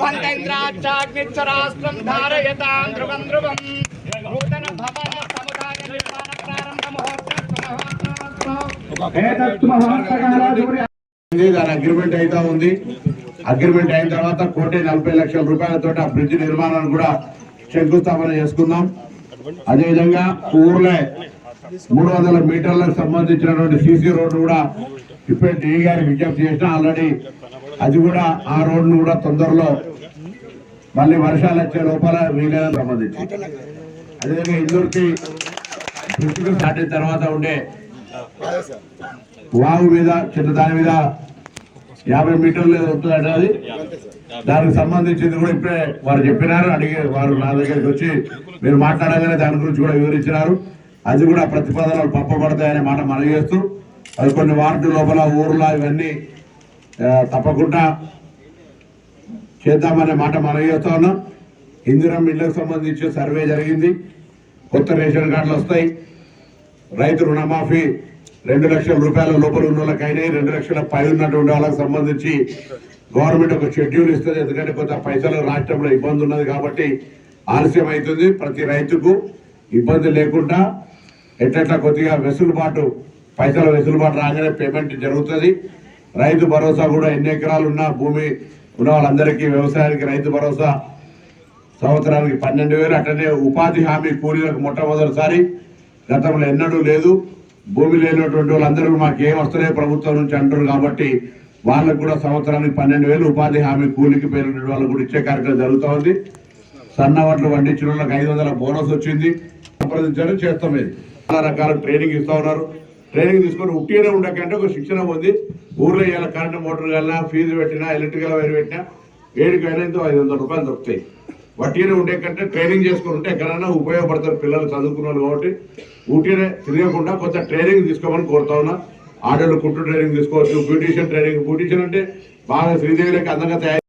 ధ్రువంతేంద్రాక్షాగ్నిరాష్ట్రం ధారయతాం ధ్రువం ధ్రువం నూతన భవన సముదాయ నిర్మాణ ప్రారంభ అగ్రిమెంట్ అయితే ఉంది. అగ్రిమెంట్ అయిన తర్వాత కోటి నలభై లక్షల రూపాయలతో ఆ బ్రిడ్జ్ నిర్మాణాన్ని కూడా శంకుస్థాపన చేసుకుందాం అదేవిధంగా ఊర్లే మూడు వందల మీటర్లకు సంబంధించినటువంటి సిసి రోడ్డు కూడా ఇప్పుడు డిఈ గారి విజ్ఞప్తి చేసిన ఆల్రెడీ అది కూడా ఆ రోడ్డును కూడా తొందరలో మళ్ళీ వర్షాలు వచ్చే లోపల వీలైన సంబంధించి అదేవిధంగా ఇందూరుకి బ్రిడ్జ్ స్టార్ట్ అయిన తర్వాత ఉండే వాగు మీద చిన్న దాని మీద యాభై మీటర్లు ఉంటుందంట అది? దానికి సంబంధించింది కూడా ఇప్పుడే వారు చెప్పినారు అడిగి వారు నా దగ్గరికి వచ్చి మీరు మాట్లాడగానే దాని గురించి కూడా వివరించినారు. అది కూడా ప్రతిపాదనలు పంపబడతాయనే మాట మనవి చేస్తూ అది కొన్ని వార్డు లోపల ఊర్ల ఇవన్నీ తప్పకుండా చేద్దామనే మాట మనవి చేస్తా ఉన్నాం. ఇందిరం ఇళ్ళకు సంబంధించి సర్వే జరిగింది. కొత్త రేషన్ కార్డులు వస్తాయి. రైతు రుణమాఫీ రెండు లక్షల రూపాయల లోపల ఉన్న వాళ్ళకైనా రెండు లక్షల పై ఉన్నటువంటి వాళ్ళకి సంబంధించి గవర్నమెంట్ ఒక షెడ్యూల్ ఇస్తుంది. ఎందుకంటే కొంత పైసలు రాష్ట్రంలో ఇబ్బంది ఉన్నది కాబట్టి ఆలస్యం అవుతుంది ప్రతి రైతుకు. ఇబ్బంది లేకుండా ఎట్లట్లా కొద్దిగా వెసులుబాటు పైసల వెసులుబాటు రాగానే పేమెంట్ జరుగుతుంది. రైతు భరోసా కూడా ఎన్ని ఎకరాలు ఉన్న భూమి ఉన్న వాళ్ళందరికీ వ్యవసాయానికి రైతు భరోసా. సంవత్సరానికి పన్నెండు వేలు అట్లనే ఉపాధి హామీ కూలీలకు మొట్టమొదటిసారి. గతంలో ఎన్నడూ లేదు. భూమి లేనటువంటి వాళ్ళందరూ మాకు ఏం వస్తలే ప్రభుత్వం నుంచి అంటారు కాబట్టి వాళ్ళకు కూడా సంవత్సరానికి పన్నెండు వేలు ఉపాధి హామీ కూలికి పేరు వాళ్ళకు కూడా ఇచ్చే కార్యక్రమం జరుగుతూ ఉంది. సన్న వడ్లు పండించిన వాళ్ళకి ఐదు వందల బోనస్ వచ్చింది. సంప్రదించారు చేస్తాం ఇది చాలా రకాల ట్రైనింగ్ ఇస్తూ ఉన్నారు. ట్రైనింగ్ తీసుకొని ఉట్టిగానే ఉండకంటే ఒక శిక్షణ ఉంది ఊర్లో ఇవాళ కరెంటు మోటార్ కల్లా ఫీజు పెట్టినా ఎలక్ట్రికల్ వైర్ పెట్టినా ఏడుకి అయినంతో ఐదు వందల రూపాయలు దొరుకుతాయి. వట్టినే ఉండే కంటే ట్రైనింగ్ చేసుకుని ఉంటే ఎక్కడైనా ఉపయోగపడతారు పిల్లలు చదువుకున్నారు కాబట్టి. ఊటీనే తిరగకుండా కొంత ట్రైనింగ్ తీసుకోమని కోరుతా ఉన్నా. ఆడలు కుట్టు ట్రైనింగ్ తీసుకోవచ్చు బ్యూటీషియన్ ట్రైనింగ్ బ్యూటీషియన్ అంటే బాగా శ్రీదేవిలోకి అందంగా తయారు